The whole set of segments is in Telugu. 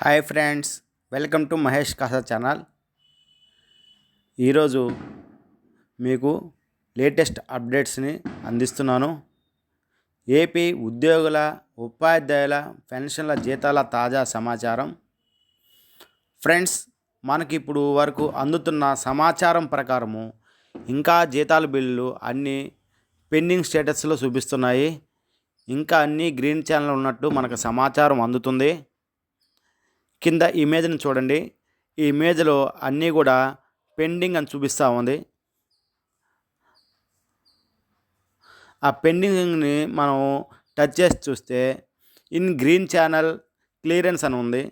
Hi friends welcome to Mahesh Kasa channel ఈరోజు మీకు లేటెస్ట్ అప్డేట్స్ని అందిస్తున్నాను ఏపీ ఉద్యోగుల ఉపాధ్యాయుల పెన్షన్ల జీతాల తాజా సమాచారం ఫ్రెండ్స్ మనకి ఇప్పుడు వరకు అందుతున్న సమాచారం ప్రకారము ఇంకా జీతాల బిల్లులు అన్నీ పెండింగ్ స్టేటస్లో చూపిస్తున్నాయి ఇంకా అన్నీ గ్రీన్ ఛానల్ ఉన్నట్టు మనకు సమాచారం అందుతుంది కింద ఇమేజ్ని చూడండి ఈ ఇమేజ్లో అన్నీ కూడా పెండింగ్ అని చూపిస్తూ ఉంది ఆ పెండింగ్ని మనం టచ్ చేసి చూస్తే ఇన్ గ్రీన్ ఛానల్ క్లియరెన్స్ అని ఉంది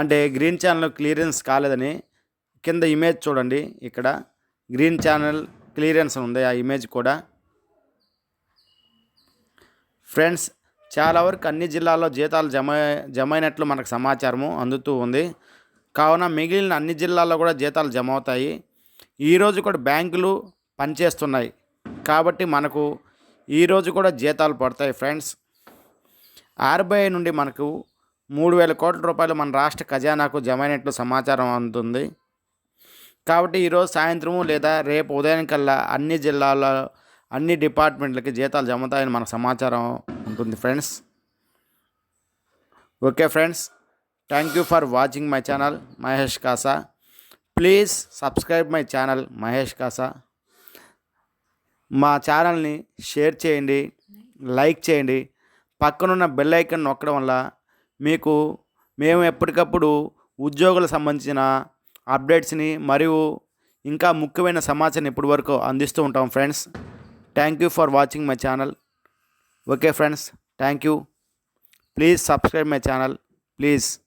అంటే గ్రీన్ ఛానల్ క్లియరెన్స్ కాలేదని కింద ఇమేజ్ చూడండి ఇక్కడ గ్రీన్ ఛానల్ క్లియరెన్స్ ఉంది ఆ ఇమేజ్ కూడా ఫ్రెండ్స్ చాలా వరకు అన్ని జిల్లాల్లో జీతాలు జమ జమైనట్లు మనకు సమాచారము అందుతూ ఉంది కావున మిగిలిన అన్ని జిల్లాల్లో కూడా జీతాలు జమ అవుతాయి ఈరోజు కూడా బ్యాంకులు పనిచేస్తున్నాయి కాబట్టి మనకు ఈరోజు కూడా జీతాలు పడతాయి ఫ్రెండ్స్ ఆర్బీఐ నుండి మనకు మూడు వేల కోట్ల రూపాయలు మన రాష్ట్ర ఖజానాకు జమైనట్లు సమాచారం అందుతుంది కాబట్టి ఈరోజు సాయంత్రము లేదా రేపు ఉదయం కల్లా అన్ని జిల్లాల్లో అన్ని డిపార్ట్మెంట్లకి జీతాలు జమతాయని మన సమాచారం ఉంటుంది friends okay friends thank you for watching my channel Mahesh Kasa please subscribe my channel Mahesh Kasa మా ఛానల్ని షేర్ చేయండి లైక్ చేయండి పక్కనున్న బెల్ ఐకన్ నొక్కడం వల్ల మీకు మేము ఎప్పటికప్పుడు ఉద్యోగులకు సంబంధించిన అప్డేట్స్ని మరియు ఇంకా ముఖ్యమైన సమాచారం ఇప్పటివరకు అందిస్తూ ఉంటాం friends thank you for watching my channel Okay friends, thank you. Please subscribe my channel. Please.